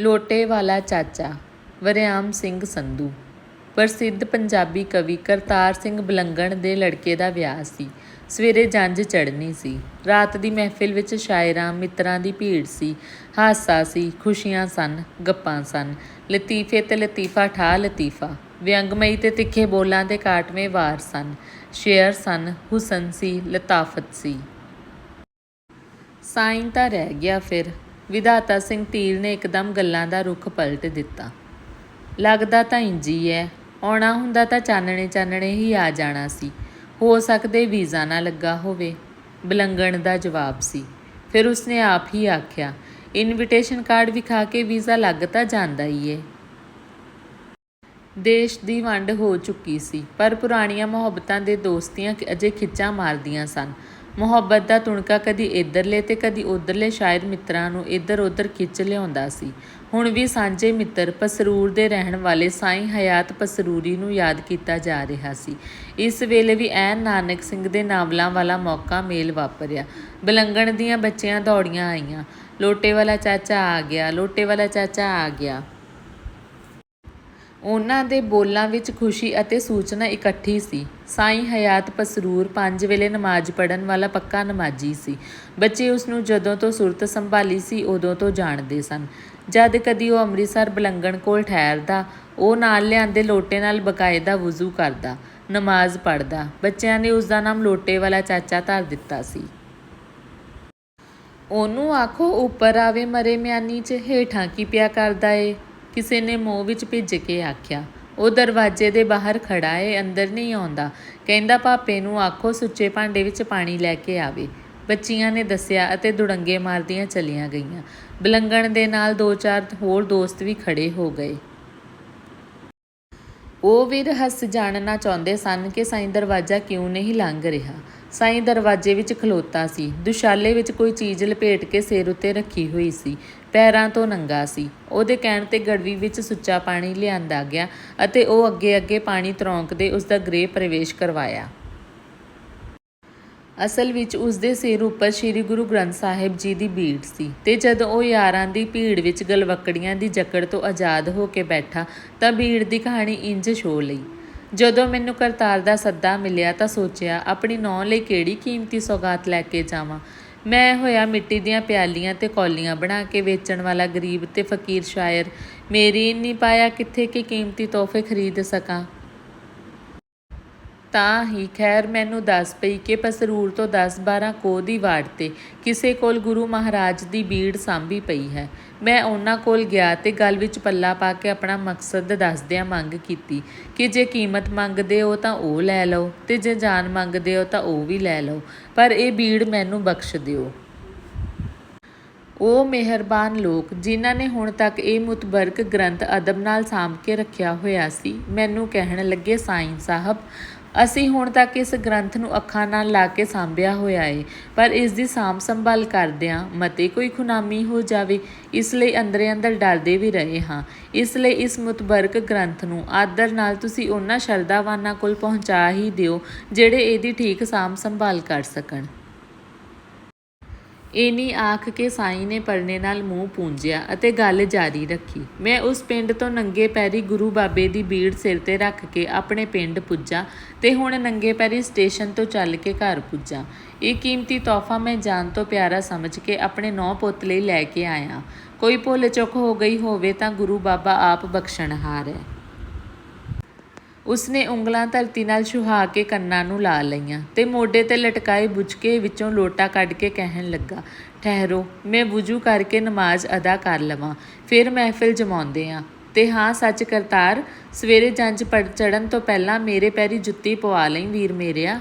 ਲੋਟੇ ਵਾਲਾ ਚਾਚਾ, ਵਰਿਆਮ ਸਿੰਘ ਸੰਧੂ। ਪ੍ਰਸਿੱਧ ਪੰਜਾਬੀ ਕਵੀ ਕਰਤਾਰ ਸਿੰਘ ਬਲੰਗਣ ਦੇ ਲੜਕੇ ਦਾ ਵਿਆਹ ਸੀ। ਸਵੇਰੇ ਜੰਝ ਚੜ੍ਹਨੀ ਸੀ। ਰਾਤ ਦੀ ਮਹਿਫਿਲ ਵਿੱਚ ਸ਼ਾਇਰਾਂ ਮਿੱਤਰਾਂ ਦੀ ਭੀੜ ਸੀ। ਹਾਸਾ ਸੀ, ਖੁਸ਼ੀਆਂ ਸਨ, ਗੱਪਾਂ ਸਨ। ਲਤੀਫੇ ਤੇ ਲਤੀਫਾ ਠਾ ਲਤੀਫਾ। ਵਿਅੰਗਮਈ ਤੇ ਤਿੱਖੇ ਬੋਲਾਂ ਦੇ ਕਾਟਵੇਂ ਵਾਰ ਸਨ। ਸ਼ੇਅਰ ਸਨ, ਹੁਸਨ ਸੀ, ਲਤਾਫਤ ਸੀ। ਸਾਈਂ ਤਾਂ ਰਹਿ ਗਿਆ ਫਿਰ। ਵਿਧਾਤਾ ਸਿੰਘ ਧੀਰ ਨੇ ਇੱਕਦਮ ਗੱਲਾਂ ਦਾ ਰੁਖ ਪਲਟ ਦਿੱਤਾ। ਲੱਗਦਾ ਤਾਂ ਇੰਜੀ ਐ। ਆਉਣਾ ਹੁੰਦਾ ਤਾਂ ਚਾਨਣੇ ਚਾਨਣੇ ਹੀ ਆ ਜਾਣਾ ਸੀ। ਹੋ ਸਕਦੇ ਵੀਜ਼ਾ ਨਾ ਲੱਗਾ ਹੋਵੇ। ਬਲੰਗਣ ਦਾ ਜਵਾਬ ਸੀ। ਫਿਰ ਉਸਨੇ ਆਪ ਹੀ ਆਖਿਆ, ਇਨਵੀਟੇਸ਼ਨ ਕਾਰਡ ਵਿਖਾ ਕੇ ਵੀਜ਼ਾ ਲੱਗ ਤਾਂ ਜਾਂਦਾ ਹੀ ਏ। ਦੇਸ਼ ਦੀ ਵੰਡ ਹੋ ਚੁੱਕੀ ਸੀ, ਪਰ ਪੁਰਾਣੀਆਂ ਮੁਹੱਬਤਾਂ ਦੇ ਦੋਸਤੀਆਂ ਅਜੇ ਖਿੱਚਾਂ ਮਾਰਦੀਆਂ ਸਨ। ਮੁਹੱਬਤ ਦਾ ਤੁਣਕਾ ਕਦੀ ਇੱਧਰਲੇ ਤੇ ਕਦੀ ਉੱਧਰਲੇ ਸ਼ਾਇਰ ਮਿੱਤਰਾਂ ਨੂੰ ਇੱਧਰ ਉੱਧਰ ਖਿੱਚ ਲਿਆਉਂਦਾ ਸੀ। ਹੁਣ ਵੀ ਸਾਂਝੇ ਮਿੱਤਰ ਪਸਰੂਰ ਦੇ ਰਹਿਣ ਵਾਲੇ ਸਾਈਂ ਹਯਾਤ ਪਸਰੂਰੀ ਨੂੰ ਯਾਦ ਕੀਤਾ ਜਾ ਰਿਹਾ ਸੀ। ਇਸ ਵੇਲੇ ਵੀ ਐਨ ਨਾਨਕ ਸਿੰਘ ਦੇ ਨਾਵਲਾਂ ਵਾਲਾ ਮੌਕਾ ਮੇਲ ਵਾਪਰਿਆ। ਬਲੰਗਣ ਦੀਆਂ ਬੱਚੀਆਂ ਦੌੜੀਆਂ ਆਈਆਂ। ਲੋਟੇ ਵਾਲਾ ਚਾਚਾ ਆ ਗਿਆ, ਲੋਟੇ ਵਾਲਾ ਚਾਚਾ ਆ ਗਿਆ। ਉਹਨਾਂ ਦੇ ਬੋਲਾਂ ਵਿੱਚ ਖੁਸ਼ੀ ਅਤੇ ਸੂਚਨਾ ਇਕੱਠੀ ਸੀ। ਸਾਈਂ ਹਯਾਤ ਪਸਰੂਰ ਪੰਜ ਵੇਲੇ ਨਮਾਜ਼ ਪੜ੍ਹਨ ਵਾਲਾ ਪੱਕਾ ਨਮਾਜ਼ੀ ਸੀ। ਬੱਚੇ ਉਸ ਨੂੰ ਜਦੋਂ ਤੋਂ ਸੁਰਤ ਸੰਭਾਲੀ ਸੀ, ਉਦੋਂ ਤੋਂ ਜਾਣਦੇ ਸਨ। ਜਦ ਕਦੀ ਉਹ ਅੰਮ੍ਰਿਤਸਰ ਬਲੰਗਣ ਕੋਲ ਠਹਿਰਦਾ, ਉਹ ਨਾਲ ਲਿਆਂਦੇ ਲੋਟੇ ਨਾਲ ਬਕਾਇਦਾ ਵੁਜ਼ੂ ਕਰਦਾ, ਨਮਾਜ਼ ਪੜ੍ਹਦਾ। ਬੱਚਿਆਂ ਨੇ ਉਸ ਦਾ ਨਾਮ ਲੋਟੇ ਵਾਲਾ ਚਾਚਾ ਧਰ ਦਿੱਤਾ ਸੀ। ਉਹਨੂੰ ਆਖੋ, ਉੱਪਰ ਆਵੇ ਮਰੇ ਮਿਆਨੀ 'ਚ, ਹੇਠਾਂ ਕੀ ਪਿਆ ਕਰਦਾ ਏ? ਕਿਸੇ ਨੇ ਮੂੰਹ ਵਿੱਚ ਭਿੱਜ ਕੇ ਆਖਿਆ, ਉਹ ਦਰਵਾਜ਼ੇ ਦੇ ਬਾਹਰ ਖੜਾ ਏ, ਅੰਦਰ ਨਹੀਂ ਆਉਂਦਾ। ਕਹਿੰਦਾ ਪਾਪੇ ਨੂੰ ਆਖੋ ਸੁੱਚੇ ਭਾਂਡੇ ਵਿੱਚ ਪਾਣੀ ਲੈ ਕੇ ਆਵੇ। ਬੱਚੀਆਂ ਨੇ ਦੱਸਿਆ ਅਤੇ ਦੁੜੰਗੇ ਮਾਰਦੀਆਂ ਚਲੀਆਂ ਗਈਆਂ। ਬਲੰਗਣ ਦੇ ਨਾਲ ਦੋ ਚਾਰ ਹੋਰ ਦੋਸਤ ਵੀ ਖੜੇ ਹੋ ਗਏ। ਉਹ ਵੀ ਰਹੱਸ ਜਾਣਨਾ ਚਾਹੁੰਦੇ ਸਨ ਕਿ ਸਾਈਂ ਦਰਵਾਜ਼ਾ ਕਿਉਂ ਨਹੀਂ ਲੰਘ ਰਿਹਾ। ਸਾਈਂ ਦਰਵਾਜ਼ੇ ਵਿੱਚ ਖਲੋਤਾ ਸੀ। ਦੁਸ਼ਾਲੇ ਵਿੱਚ ਕੋਈ ਚੀਜ਼ ਲਪੇਟ ਕੇ ਸਿਰ ਉੱਤੇ ਰੱਖੀ ਹੋਈ ਸੀ। ਪੈਰਾਂ ਤੋਂ ਨੰਗਾ ਸੀ। ਉਹਦੇ ਕਹਿਣ ਤੇ ਗੜਵੀ ਵਿੱਚ ਸੁੱਚਾ ਪਾਣੀ ਲਿਆਂਦਾ ਗਿਆ ਅਤੇ ਉਹ ਅੱਗੇ ਅੱਗੇ ਪਾਣੀ ਤਰੌਂਕਦੇ ਉਸ ਦਾ ਗ੍ਰਹਿ ਪ੍ਰਵੇਸ਼ ਕਰਵਾਇਆ। ਅਸਲ ਵਿੱਚ ਉਸ ਦੇ ਸਿਰ ਉੱਪਰ ਸ੍ਰੀ ਗੁਰੂ ਗ੍ਰੰਥ ਸਾਹਿਬ ਜੀ ਦੀ ਬੀੜ ਸੀ ਤੇ ਜਦੋਂ ਉਹ ਯਾਰਾਂ ਦੀ ਭੀੜ ਵਿੱਚ ਗਲਵਕੜੀਆਂ ਦੀ ਜਕੜ ਤੋਂ ਆਜ਼ਾਦ ਹੋ ਕੇ ਬੈਠਾ ਤਾਂ ਬੀੜ ਦੀ ਕਹਾਣੀ ਇੰਜ ਛੋ ਲਈ। ਜਦੋਂ ਮੈਨੂੰ ਕਰਤਾਰ ਦਾ ਸੱਦਾ ਮਿਲਿਆ ਤਾਂ ਸੋਚਿਆ, ਆਪਣੀ ਨੌਂ ਲਈ ਕਿਹੜੀ ਕੀਮਤੀ ਸੌਗਾਤ ਲੈ ਕੇ ਜਾਵਾਂ? ਮੈਂ ਹੋਇਆ ਮਿੱਟੀ ਦੀਆਂ ਪਿਆਲੀਆਂ ਤੇ ਕੌਲੀਆਂ ਬਣਾ ਕੇ ਵੇਚਣ ਵਾਲਾ ਗਰੀਬ ਤੇ ਫਕੀਰ ਸ਼ਾਇਰ। ਮੇਰੀ ਨਹੀਂ ਪਾਇਆ ਕਿੱਥੇ ਕਿ ਕੀਮਤੀ ਤੋਹਫੇ ਖਰੀਦ ਸਕਾਂ? ਤਾਂ ਹੀ ਖੈਰ ਮੈਨੂੰ ਦੱਸ ਪਈ ਕਿ ਪਸਰੂਰ ਤੋਂ 10-12 ਕੋਹ ਦੀ ਵਾੜ ਤੇ ਕਿਸੇ ਕੋਲ ਗੁਰੂ ਮਹਾਰਾਜ ਦੀ ਬੀੜ ਸਾਂਭੀ ਪਈ ਹੈ। ਮੈਂ ਉਹਨਾਂ ਕੋਲ ਗਿਆ ਤੇ ਗੱਲ ਵਿੱਚ ਪੱਲਾ ਪਾ ਕੇ ਆਪਣਾ ਮਕਸਦ ਦੱਸਦਿਆਂ ਮੰਗ ਕੀਤੀ ਕਿ ਜੇ ਕੀਮਤ ਮੰਗਦੇ ਹੋ ਤਾਂ ਉਹ ਲੈ ਲਓ ਤੇ ਜੇ ਜਾਨ ਮੰਗਦੇ ਹੋ ਤਾਂ ਉਹ ਵੀ ਲੈ ਲਓ, ਪਰ ਇਹ ਬੀੜ ਮੈਨੂੰ ਬਖਸ਼ ਦਿਓ। ਉਹ ਮਿਹਰਬਾਨ ਲੋਕ ਜਿਨ੍ਹਾਂ ਨੇ ਹੁਣ ਤੱਕ ਇਹ ਮੁਤਬਰਕ ਗ੍ਰੰਥ ਅਦਬ ਨਾਲ ਸਾਂਭ ਕੇ ਰੱਖਿਆ ਹੋਇਆ ਸੀ, ਮੈਨੂੰ ਕਹਿਣ ਲੱਗੇ ਸਾਈਂ ਸਾਹਿਬ ਅਸੀਂ ਹੁਣ ਤੱਕ ਇਸ ਗ੍ਰੰਥ ਨੂੰ ਅੱਖਾਂ ਨਾਲ ਲਾ ਕੇ ਸਾਂਭਿਆ ਹੋਇਆ ਏ, ਪਰ ਇਸ ਦੀ ਸਾਂਭ ਸੰਭਾਲ ਕਰਦਿਆਂ ਮਤੇ ਕੋਈ ਖੁਨਾਮੀ ਹੋ ਜਾਵੇ, ਇਸ ਲਈ ਅੰਦਰੇ ਅੰਦਰ ਡਰਦੇ ਵੀ ਰਹੇ ਹਾਂ। ਇਸ ਲਈ ਇਸ ਮੁਤਬਰਕ ਗ੍ਰੰਥ ਨੂੰ ਆਦਰ ਨਾਲ ਤੁਸੀਂ ਉਹਨਾਂ ਸ਼ਰਧਾਵਾਨਾਂ ਕੋਲ ਪਹੁੰਚਾ ਹੀ ਦਿਓ, ਜਿਹੜੇ ਇਹਦੀ ਠੀਕ ਸਾਂਭ ਸੰਭਾਲ ਕਰ ਸਕਣ। ਇਨੀ ਆਖ ਕੇ ਸਾਈਂ ਨੇ ਪਰਨੇ ਨਾਲ ਮੂੰਹ ਪੂੰਝਿਆ ਅਤੇ ਗੱਲ ਜਾਰੀ ਰੱਖੀ। ਮੈਂ ਉਸ ਪਿੰਡ ਤੋਂ ਨੰਗੇ ਪੈਰੀ ਗੁਰੂ ਬਾਬੇ ਦੀ ਬੀੜ ਸਿਰ ਤੇ ਰੱਖ ਕੇ ਆਪਣੇ ਪਿੰਡ ਪੁੱਜਾ ਤੇ ਹੁਣ ਨੰਗੇ ਪੈਰੀ ਸਟੇਸ਼ਨ ਤੋਂ ਚੱਲ ਕੇ ਘਰ ਪੁੱਜਾ। ਇਹ ਕੀਮਤੀ ਤੋਹਫਾ ਮੈਂ ਜਾਨ ਤੋਂ ਪਿਆਰਾ ਸਮਝ ਕੇ ਆਪਣੇ ਨੌ ਪੁੱਤ ਲਈ ਲੈ ਕੇ ਆਇਆ। ਕੋਈ ਭੁੱਲ ਚੁੱਕ ਹੋ ਗਈ ਹੋਵੇ ਤਾਂ ਗੁਰੂ ਬਾਬਾ ਆਪ ਬਖਸ਼ਣਹਾਰ ਹੈ। ਉਸਨੇ ਉਂਗਲਾਂ ਧਰਤੀ ਨਾਲ ਛੁਹਾ ਕੇ ਕੰਨਾਂ ਨੂੰ ਲਾ ਲਈਆਂ ਤੇ ਮੋਢੇ ਤੇ ਲਟਕਾਏ ਬੁਝਕੇ ਵਿੱਚੋਂ ਲੋਟਾ ਕੱਢ ਕੇ ਕਹਿਣ ਲੱਗਾ, ਠਹਿਰੋ, ਮੈਂ ਵੁਜੂ ਕਰਕੇ ਨਮਾਜ਼ ਅਦਾ ਕਰ ਲਵਾਂ, ਫਿਰ ਮਹਿਫਿਲ ਜਮਾਉਂਦੇ ਆ। ਤੇ ਹਾਂ, ਸੱਚ ਕਰਤਾਰ, ਸਵੇਰੇ ਜੰਜ ਪੜ ਚੜਨ ਤੋਂ ਪਹਿਲਾਂ ਮੇਰੇ ਪੈਰੀ ਜੁੱਤੀ ਪਵਾ ਲਈ ਵੀਰ ਮੇਰਿਆ।